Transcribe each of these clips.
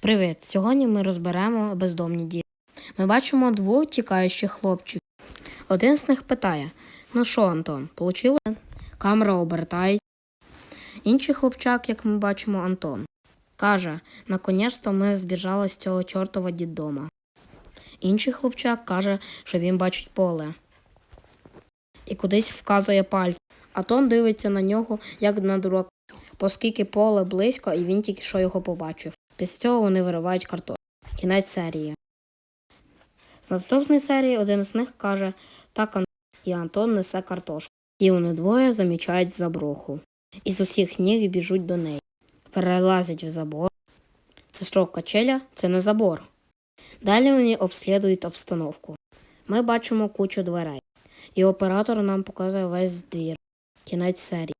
Привіт! Сьогодні ми розберемо бездомні діти. Ми бачимо двох тікаючих хлопчиків. Один з них питає: Ну що, Антон, получили? Камера обертається. Інший хлопчак, як ми бачимо, Антон, каже: наконець-то ми збіжали з цього чортова дідома. Інший хлопчак каже, що він бачить поле і кудись вказує пальцем. Антон дивиться на нього, як на дурак, оскільки поле близько, і він тільки що його побачив. Після цього вони виривають картоплю. Кінець серії. З наступної серії один з них каже так і Антон несе картошку. І вони двоє замічають заброху. І з усіх ніг біжуть до неї. Перелазять в забор. Це що, качеля? Це не забор. Далі вони обслідують обстановку. Ми бачимо кучу дверей. І оператор нам показує весь двір. Кінець серії.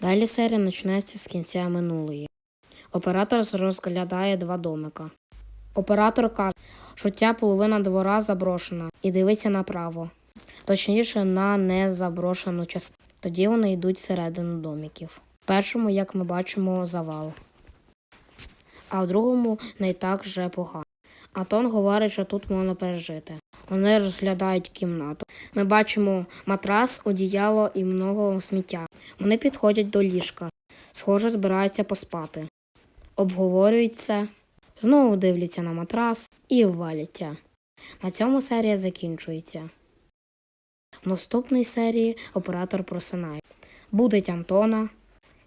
Далі серія починається з кінця минулої. Оператор розглядає два домика. Оператор каже, що ця половина двора заброшена і дивиться направо, точніше на незаброшену частину. Тоді вони йдуть всередину домиків. В першому, як ми бачимо, завал, а в другому не так вже погано. Антон говорить, що тут можна пережити. Вони розглядають кімнату. Ми бачимо матрас, одіяло і много сміття. Вони підходять до ліжка. Схоже, збираються поспати. Обговорюють це, знову дивляться на матрас і валяться. На цьому серія закінчується. В наступній серії оператор просинає. Будить Антона,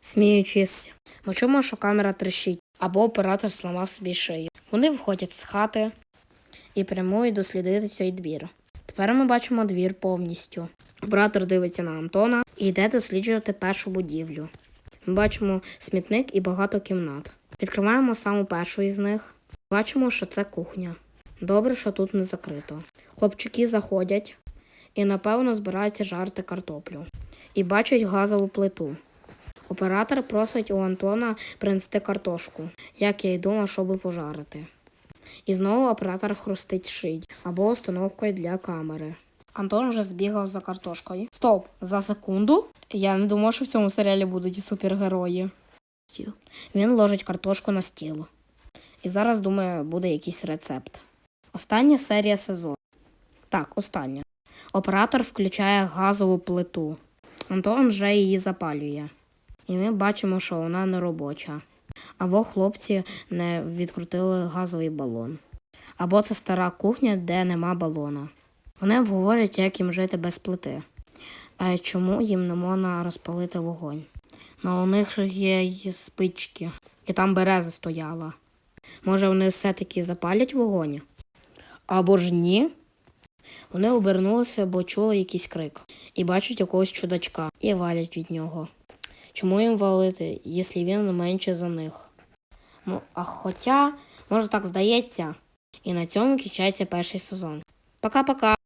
сміючись. Ми чуємо, що камера трещить, або оператор зламав собі шию. Вони виходять з хати і прямують дослідити цей двір. Тепер ми бачимо двір повністю. Оператор дивиться на Антона і йде досліджувати першу будівлю. Ми бачимо смітник і багато кімнат. Відкриваємо саму першу із них. Бачимо, що це кухня. Добре, що тут не закрито. Хлопчики заходять і, напевно, збираються жарти картоплю. І бачать газову плиту. Оператор просить у Антона принести картошку, як я й думав, щоб пожарити. І знову оператор хрустить шить або установкою для камери. Антон вже збігав за картошкою. Стоп! За секунду? Я не думав, що в цьому серіалі будуть супергерої. Стіл. Він ложить картошку на стіл. І зараз, думаю, буде якийсь рецепт. Остання серія сезону. Так, остання. Оператор включає газову плиту. Антон вже її запалює. І ми бачимо, що вона не робоча. Або хлопці не відкрутили газовий балон. Або це стара кухня, де нема балона. Вони обговорюють, як їм жити без плити. А чому їм не можна розпалити вогонь? Ну, у них є спички, і там береза стояла. Може, вони все-таки запалять вогонь? Або ж ні? Вони обернулися, бо чули якийсь крик, і бачать якогось чудачка, і валять від нього. Чому їм валити, якщо він менше за них? Ну, а хоча, може так здається. І на цьому кінчається перший сезон. Пока-пока.